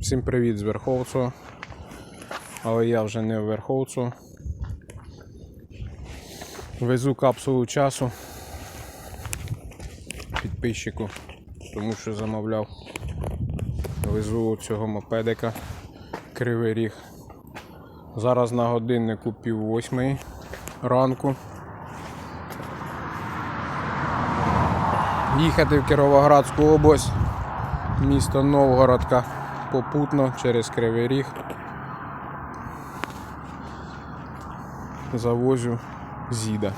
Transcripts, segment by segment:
Всім привіт з Верховцу. Але я вже не в Верховцу. Везу капсулу часу підписчику, тому що замовляв. Везу цього мопедика Кривий Ріг. Зараз на годиннику пів восьмої ранку. Їхати в Кіровоградську область, місто Новгородка, попутно через Кривий Ріг. Завозю зіда.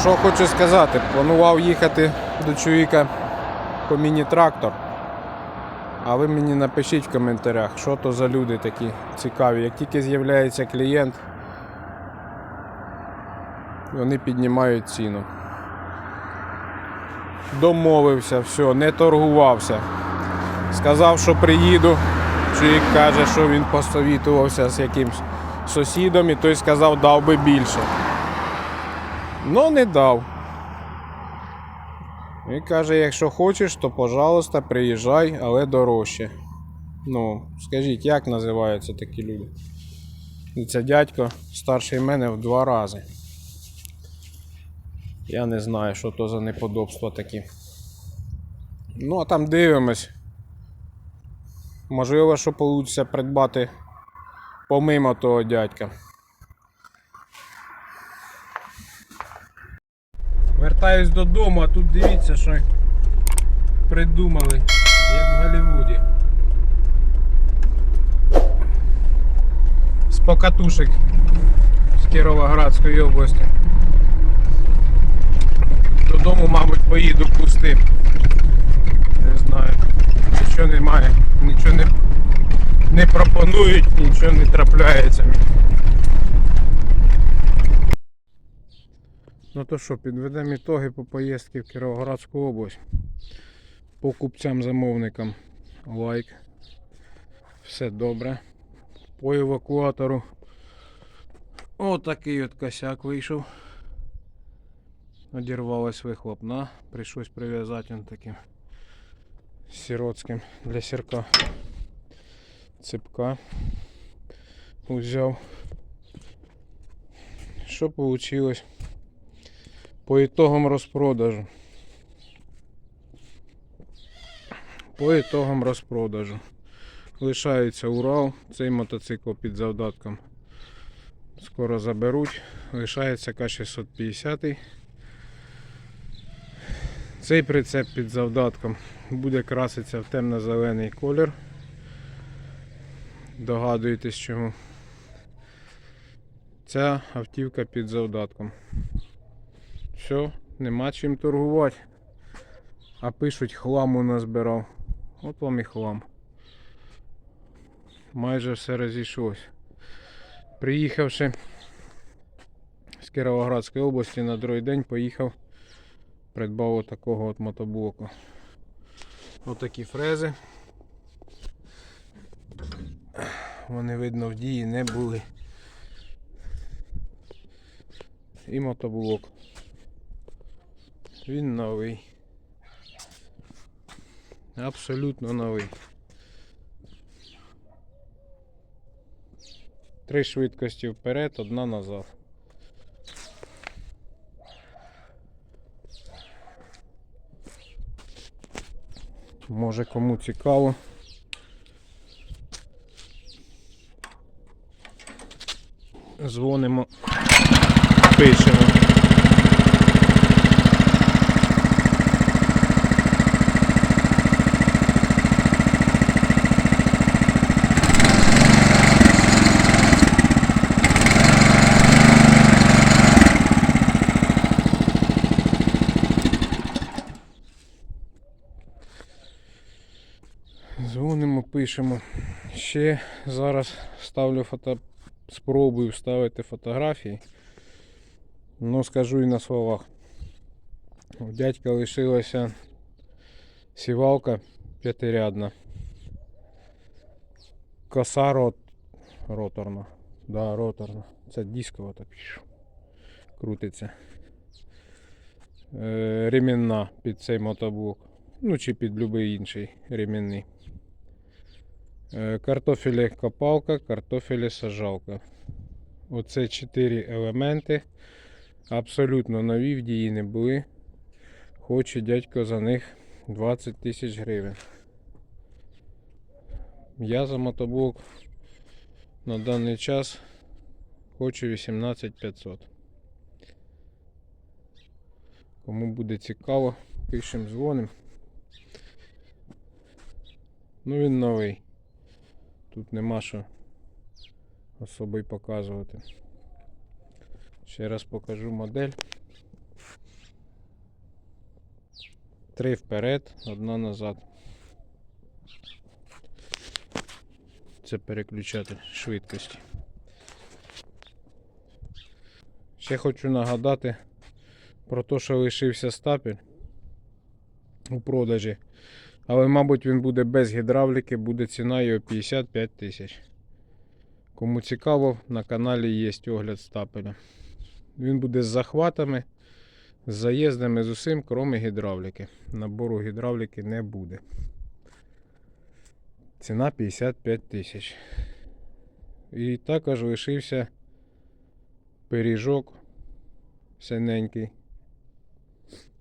Що хочу сказати, планував їхати до чоловіка по міні-трактор. А ви мені напишіть в коментарях, що то за люди такі цікаві. Як тільки з'являється клієнт, вони піднімають ціну. Домовився, все, не торгувався. Сказав, що приїду. Чоловік каже, що він посовітувався з якимсь сусідом і той сказав, дав би більше. Ну не дав. І каже, якщо хочеш, то пожалуйста, приїжджай, але дорожче. Ну, скажіть, як називаються такі люди? І це дядько старший мене в два рази. Я не знаю, що то за неподобства такі. Ну, а там дивимось. Можливо, що вийде придбати помимо того дядька. Вертаюсь додому, а тут дивіться, що придумали, як в Голлівуді. З покатушек з Кіровоградської області. Додому, мабуть, поїду пустим. Не знаю. Нічого немає, нічого не, не пропонують, нічого не трапляється. Ну то що, підведемо ітоги по поїздці в Кіровоградську область. Покупцям-замовникам лайк. Все добре. По евакуатору. Отакий от косяк вийшов. Одірвалась вихлопна. Прийшлось прив'язати он таким сиротським для сірка. Цепка. Взяв. Що вийшло? По итогам розпродажу. По итогам розпродажу. Лишається Урал, цей мотоцикл під завдатком. Скоро заберуть. Лишається К650. Цей прицеп під завдатком буде краситися в темно-зелений колір. Догадуєтесь чому. Ця автівка під завдатком. Все, нема чим торгувати. А пишуть, хламу назбирав. От вам і хлам. Майже все розійшлось. Приїхавши з Кіровоградської області на другий день поїхав, придбав отакого от мотоблоку. Отакі фрези. Вони видно в дії не були. І мотоблок. Він новий. Абсолютно новий. Три швидкості вперед, одна назад. Може кому цікаво. Дзвонимо, пишемо. Дзвонимо, пишемо. Ще зараз ставлю фото. Спробую вставити фотографії. Ну скажу і на словах. У дядька лишилася сівалка п'ятирядна. Коса рот... роторна. Да, роторна. Це дискова так крутиться. Е, ремінна під цей мотоблок. Ну чи під будь-який інший ремінний. Е, Картофелі копалка, картофелі сажалка. Оце чотири елементи. Абсолютно нові в дії не були. Хоче дядько за них 20 тисяч гривень. Я за мотоблок на даний час хочу 18 500. Кому буде цікаво, пишемо, дзвонимо. Ну він новий. Тут нема що особо показувати. Ще раз покажу модель. Три вперед, одна назад. Це переключати швидкості. Ще хочу нагадати про те, що лишився стапель у продажі. Але, мабуть, він буде без гідравліки, буде ціна його 55 тисяч. Кому цікаво, на каналі є огляд стапеля. Він буде з захватами, з заїздами, з усім, крім гідравліки. Набору гідравліки не буде. Ціна 55 тисяч. І також лишився пиріжок синенький.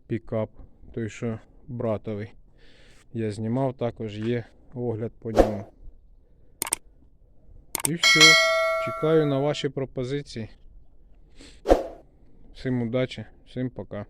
Пікап, той що братовий. Я знімав, також є огляд по ньому. І все. Чекаю на ваші пропозиції. Всім удачі, всім пока.